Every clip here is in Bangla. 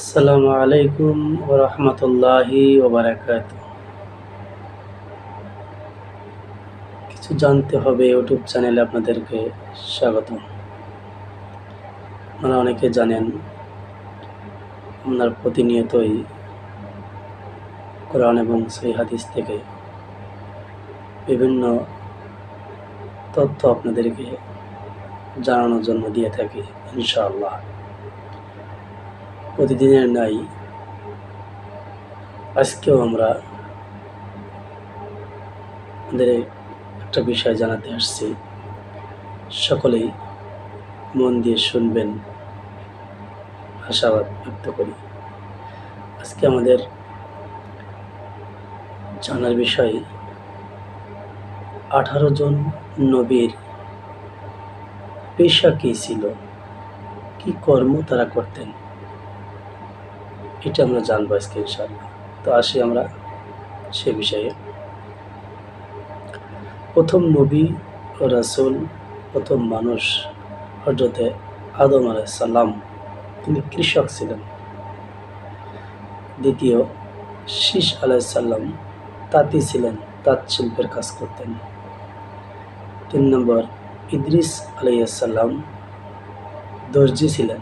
আসসালামু আলাইকুম ওরহমতুল্লাহি ওবরাকাত কিছু জানতে হবে ইউটিউব চ্যানেলে আপনাদেরকে স্বাগত আপনারা অনেকে জানেন, আপনার প্রতিনিয়তই কোরআন এবং সহি হাদিস থেকে বিভিন্ন তথ্য আপনাদেরকে জানানোর জন্য দিয়ে থাকি, ইনশাআল্লাহ। প্রতিদিনের নাই আজকেও আমরা আমাদের একটা বিষয় জানাতে আসছি। সকলেই মন দিয়ে শুনবেন, আশাবাদ ব্যক্ত করি। আজকে আমাদের জানার বিষয়, আঠারো জন নবীর পেশা কী ছিল? কি কর্ম তারা করতেন? এটা আমরা জানব আজকে ইনশাআল্লাহ। তো আসি আমরা সে বিষয়ে। প্রথম নবী রাসুল, প্রথম মানুষ হজরতে আদম আলাইসাল্লাম তিনি কৃষক ছিলেন। দ্বিতীয় শীষ আলাইসাল্লাম তাঁতি ছিলেন, তাঁত শিল্পের কাজ করতেন। তিন নম্বর, ইদ্রিস আলাইসাল্লাম দর্জি ছিলেন।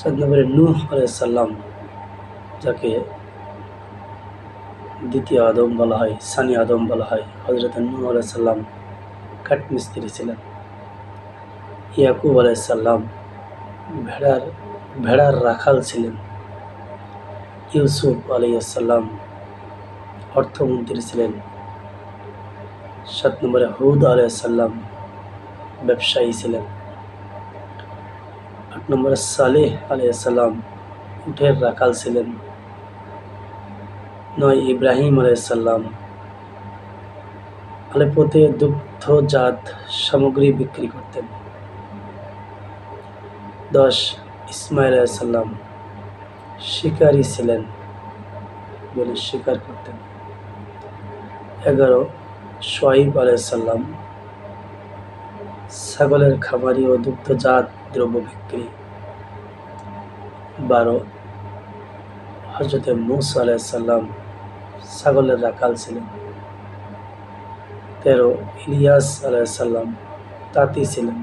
চার নম্বরে নূহ আলাইসাল্লাম যাকে দ্বিতীয় আদম বলা হয়, সানি আদম বলা হয় হজরত নূহ আলাইসাল্লাম কাঠমিস্ত্রি ছিলেন। ইয়াকুব আলাইসাল্লাম ভেড়ার ভেড়ার রাখাল ছিলেন। ইউসুফ আলাইসাল্লাম অর্থমন্ত্রী ছিলেন। সাত নম্বরে হুদ আলাইসাল্লাম ব্যবসায়ী ছিলেন। আট নম্বরে সালেহ আলাইসাল্লাম উঠের রাখাল ছিলেন। নয় ইব্রাহিম আলাইসাল্লাম আলেপোতে দুগ্ধজাত সামগ্রী বিক্রি করতেন। দশ ইসমাইল আলাইসাল্লাম শিকারী ছিলেন বলে শিকার করতেন। এগারো সোয়াইব আলাইসাল্লাম ছাগলের খামারি ও দুগ্ধজাত দ্রব্য বিক্রি। বারো হজরতে মুসা আলাইসাল্লাম ছাগলের রাখাল ছিলেন। তেরো, ইলিয়াস আলাইসাল্লাম তাঁতি ছিলেন।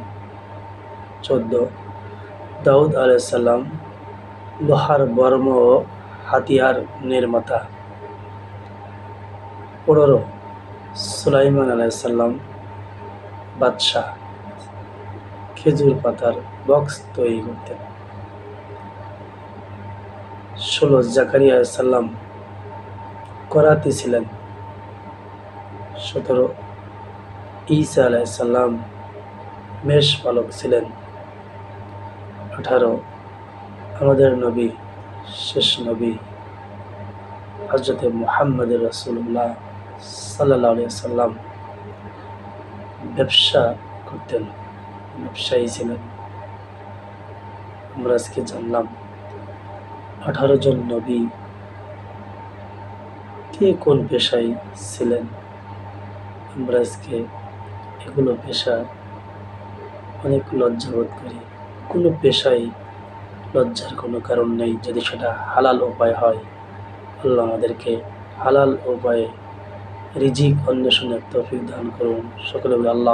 চোদ্দ, দাউদ আলাইসাল্লাম লোহার বর্ম ও হাতিয়ার নির্মাতা। পনেরো, সুলাইমান আলাইসাল্লাম বাদশাহ। খেজুর পাতার বক্স তৈরি করতেন ষোলো জাকারিয়া সাল্লাম করাতি ছিলেন। সতেরো ঈসা আলাইসাল্লাম মেষ পালক ছিলেন। আঠারো আমাদের নবী, শেষ নবী হজরত মোহাম্মদ রসুল্লাহ সাল্লাহ সাল্লাম ব্যবসা করতেন। ব্যবসায়ী ছিলেন। আমরা আজকে জানলাম, আঠারো জন নবী কে কোন পেশায় ছিলেন? আমরা আজকে এগুলো পেশা অনেক লজ্জাবোধ করি। কোনো পেশায় লজ্জার কোনো কারণ নেই। যদি সেটা হালাল উপায় হয়, আল্লাহ আমাদেরকে হালাল উপায়ে রিজিক অন্বেষণের তৌফিক দান করুন। সকলে আল্লাহ